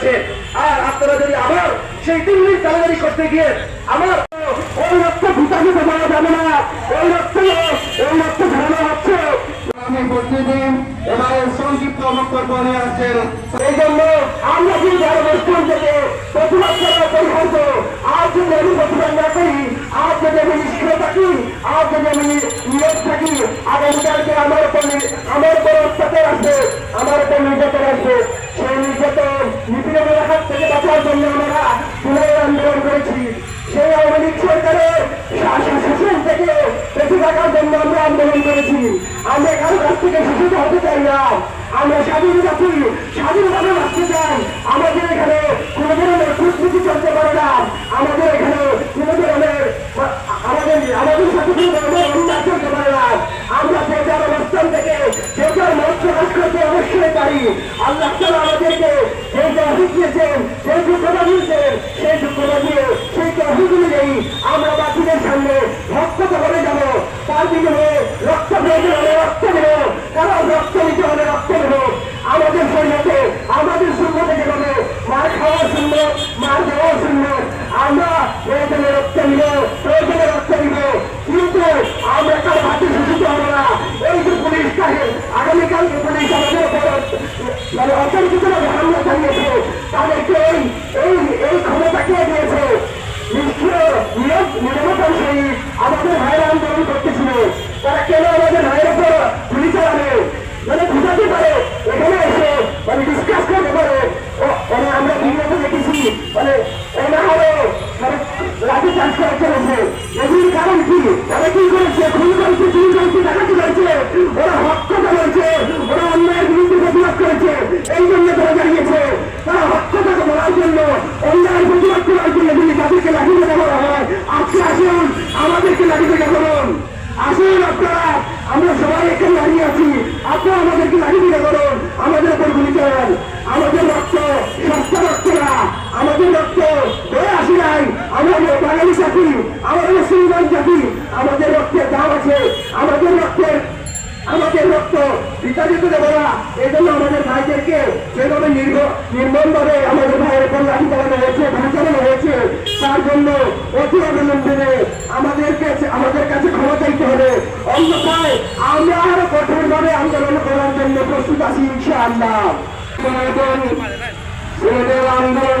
করেছে আর আপনারা যদি আবার সেই দিল্লির দালাদারি করতে গিয়ে আমার ওই রক্ত ভূতানিত করা যাবে না ওই রক্ত ওই রক্ত ঝরানো হচ্ছে। আমি প্রতিদিন এবারে সংক্ষিপ্ত বক্তব্য নিয়ে আসছেন। এই জন্য আমরা যদি জনগোষ্ঠীর থেকে প্রতিবাদ করার পরিহার্য আজ যদি আমি প্রতিবাদ না করি আজ যদি আমি নিষ্ক্রিয় থাকি আজ যদি আমি নিয়োগ থাকি আগামীকালকে আমার উপর আমার উপর অত্যাচার আসবে আমার উপর নির্যাতন আসবে। আমরা কারও কাছ থেকে চাই আমরা স্বাধীনতা চাই। আমাদের এখানে কোনো ধরনের কূটনীতি চলতে পারে না আমাদের এখানে কোনো ধরনের আমাদের আমাদের সাথে কোনো ধরনের অন্যায় চলতে পারে না আমরা যে যার অবস্থান থেকে যে যার মত প্রকাশ করতে অবশ্যই পারি আল্লাহ তালা আমাদেরকে যে তহবিল দিয়েছেন যে যোগ্যতা দিয়েছেন সেই যোগ্যতা দিয়ে সেই তহবিল অনুযায়ী আমরা বাকিদের সামনে ভক্ততা করে যাব তার বিনিময়ে রক্ত প্রয়োজন হলে রক্ত দেব কারণ রক্ত নিতে হলে রক্ত দেব আমাদের শরীরে আমাদের শূন্যতে যেভাবে মার খাওয়ার শূন্য মার দেওয়ার শূন্য আমরা প্রয়োজনে রক্ত নিব প্রয়োজনে রক্ত নিব কিন্তু আমরা কার হাতে শোষিত হব না এই যে পুলিশ থাকে আগামীকালকে পুলিশ আমাদের উপর মানে অতর্কিতভাবে হামলা চালিয়েছে তাদেরকে এই এই এই ক্ষমতা কে দিয়েছে নিষ্ক্রিয় নিয়োগ নিরবতার সহিত আমাদের ভাইয়ের আন্দোলন করতেছিল তারা কেন আমাদের ভাইয়ের উপর গুলি চালাবে মানে বুঝাতে পারে এখানে এসে মানে ডিসকাস করতে পারে ও- মানে আমরা ভিডিওতে দেখেছি মানে অনাহারে মানে লাঠি চাষ করে চলেছে এগুলির কারণ কি তারা কি করেছে খুন করেছে চুরি করেছে ডাকাতি করেছে ওরা হত্যা করেছে ওরা অন্যায়ের বিরুদ্ধে প্রতিবাদ করেছে এই জন্য তারা দাঁড়িয়েছে তারা হত্যা বলার জন্য অন্যায়ের প্রতিবাদ করার জন্য যদি তাদেরকে লাঠি পেটা করা হয় আজকে আসুন আমাদেরকে লাঠি পেটা করুন আসুন আপনারা আমরা সবাই এখানে দাঁড়িয়ে আছি আপনারা আমাদেরকে লাঠি পেটা করুন আমাদের উপর গুলি চালান আমাদের রক্ত সস্তা রক্ত না আমাদের রক্ত হয়ে আসি নাই আমাদের বাঙালি জাতি আমাদের মুসলিম জাতি আমাদের রক্তের দাম আছে আমাদের রক্তের আমাদের রক্ত বিতাড়িত দেবো না এই জন্য আমাদের ভাইদেরকে যেভাবে আমাদের ভাইয়ের উপর লাঠি হয়েছে চালানো হয়েছে তার জন্য অতি অবিলম্বে আমাদের কাছে আমাদের কাছে ক্ষমা চাইতে হবে। অন্যথায় আমরা আরও কঠোরভাবে আন্দোলন করার জন্য প্রস্তুত আছি, ইনশাআল্লাহ। আন্দোলন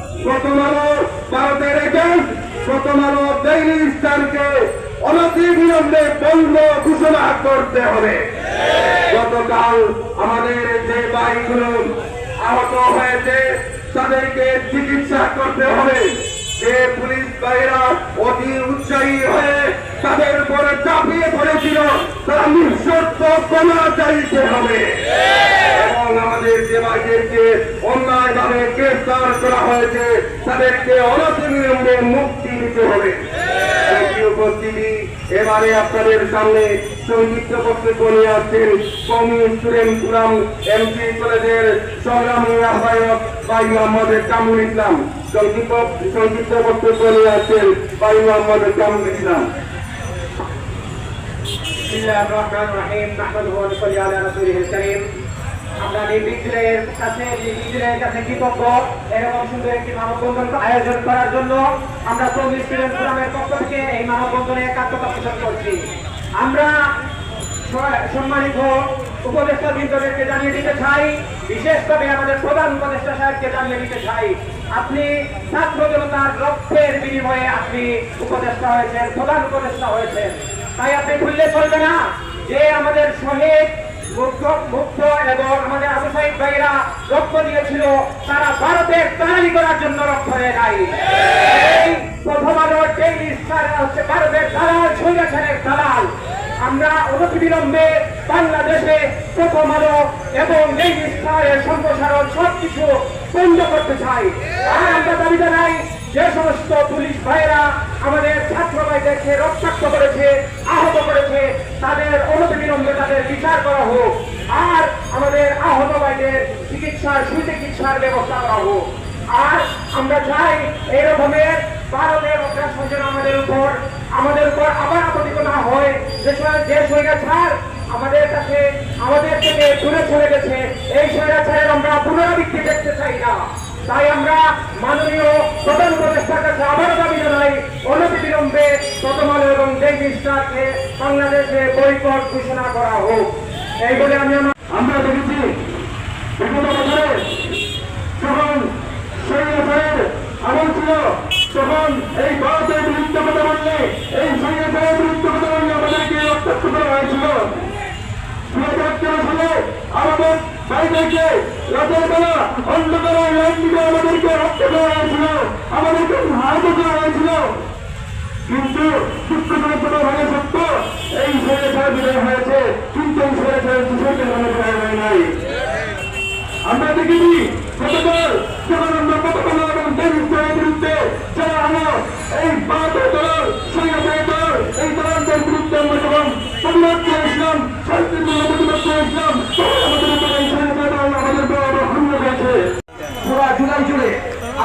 প্রথম আলো ভারতের এজেন্ট প্রথম আলো ডেইলি স্টারকে অনতি বিলম্বে বন্ধ ঘোষণা করতে হবে। গতকাল আমাদের যে ভাইগুলো আহত হয়েছে, তাদেরকে চিকিৎসা করতে হবে। যে পুলিশ ভাইরা অতি উৎসাহী হয়ে তাদের উপরে চাপিয়ে পড়েছিল, তারা নিঃশর্ত ক্ষমা চাইতে হবে। আমাদের যে ভাইদেরকে অন্যায় ভাবে গ্রেফতার করা হয়েছে তাদেরকে অনতিবিলম্বে মুক্তি দিতে হবে জাতীয় উপস্থিতি এবারে আপনাদের সামনে সংক্ষিপ্ত বক্তব্য নিয়ে আসছেন কমি স্টুডেন্ট ফোরাম এমপি কলেজের সংগ্রামী আহ্বায়ক ভাই মোহাম্মদ কামরুল ইসলাম সংক্ষিপ্ত সংক্ষিপ্ত বক্তব্য নিয়ে আসছেন ভাই মোহাম্মদ কামরুল ইসলাম بسم الله الرحمن الرحيم نحمده ونصلي على رسوله الكريم আমরা নির্বিঘ্নের কাছে নির্বিঘ্নের কাছে কৃতজ্ঞ এরকম সুন্দর একটি মানববন্ধন আয়োজন করার জন্য আমরা চব্বিশ স্টুডেন্ট ফোরামের পক্ষ থেকে এই মানববন্ধনে একাত্মতা পোষণ করছি। আমরা সম্মানিত উপদেষ্টা বৃন্দদেরকে জানিয়ে দিতে চাই, বিশেষভাবে আমাদের প্রধান উপদেষ্টা সাহেবকে জানিয়ে দিতে চাই। আপনি ছাত্র জনতার রক্তের বিনিময়ে আপনি উপদেষ্টা হয়েছেন, প্রধান উপদেষ্টা হয়েছেন। তাই আপনি ভুললে চলবে না যে আমাদের শহীদ এবং আমাদের আবু সাইদ ভাইরা রক্ত দিয়েছিল। তারা ভারতের তাড়ালি করার জন্য রক্ত দেয় নাই। প্রথম হচ্ছে ভারতের দালাল সৈরাচারের দালাল। আমরা অনতিবিলম্বে বাংলাদেশে প্রথম আলো এবং ডেইলি স্টারের সম্প্রসারণ সবকিছু বন্ধ করতে চাই আর আমরা দাবি জানাই যে সমস্ত পুলিশ ভাইরা আমাদের ছাত্র ভাইদেরকে রক্তাক্ত করেছে আহত করেছে তাদের অনতিবিলম্বে তাদের বিচার করা হোক আর আমাদের আহত ভাইদের চিকিৎসার সুচিকিৎসার ব্যবস্থা করা হোক আর আমরা চাই এই রকমের ভারতের আমাদের উপর আমাদের উপর আবার না হয়। যে আমাদের কাছে, আমাদের থেকে দূরে চলে গেছে, এই আমরা পুনরাবৃত্তি দেখতে চাই না। তাই আমরা মাননীয় প্রধান উপদেষ্টার কাছে আবারও দাবি জানাই, অনতি বিলম্বে প্রথম আলো এবং ডেঙ্গি বাংলাদেশে ঘোষণা করা হোক। এই বলে আমি আমরা দেখেছি বছরে তখন এই ভারতের বিরুদ্ধে কথা বললে, এই সংগঠনের বিরুদ্ধে কথা বললে আমাদেরকে রক্তাক্ত করা হয়েছিল। আমাদেরকে রক্ত হয়েছিল, আমাদেরকে আহত করা হয়েছিল। কিন্তু দুঃখজনক এই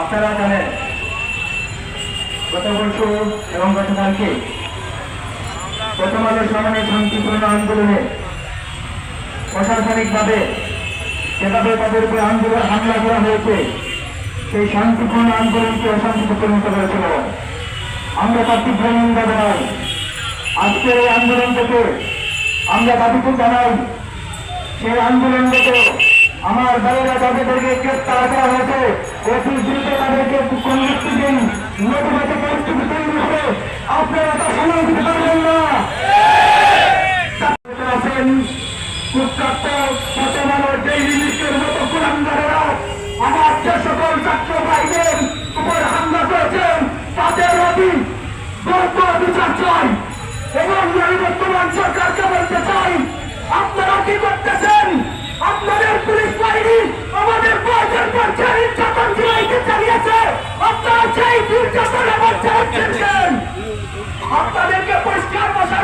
আপনারা জানেন গত বছর এবং গতকালকে প্রথম সামনে শান্তিপূর্ণ আন্দোলনে প্রশাসনিকভাবে যেভাবে তাদের উপরে আন্দোলন হামলা করা হয়েছে, সেই শান্তিপূর্ণ আন্দোলনকে অশান্তিতে পরিণত করেছিল। আমরা তার তীব্র নিন্দা জানাই। আজকের এই আন্দোলন থেকে আমরা দাবিতে জানাই। সেই আন্দোলন থেকে আমার দলেরা তাদেরকে গ্রেপ্তার করা হয়েছে। অতি দ্রুত তাদেরকে কর্মসূচি দিন। নতুন আজকের মশা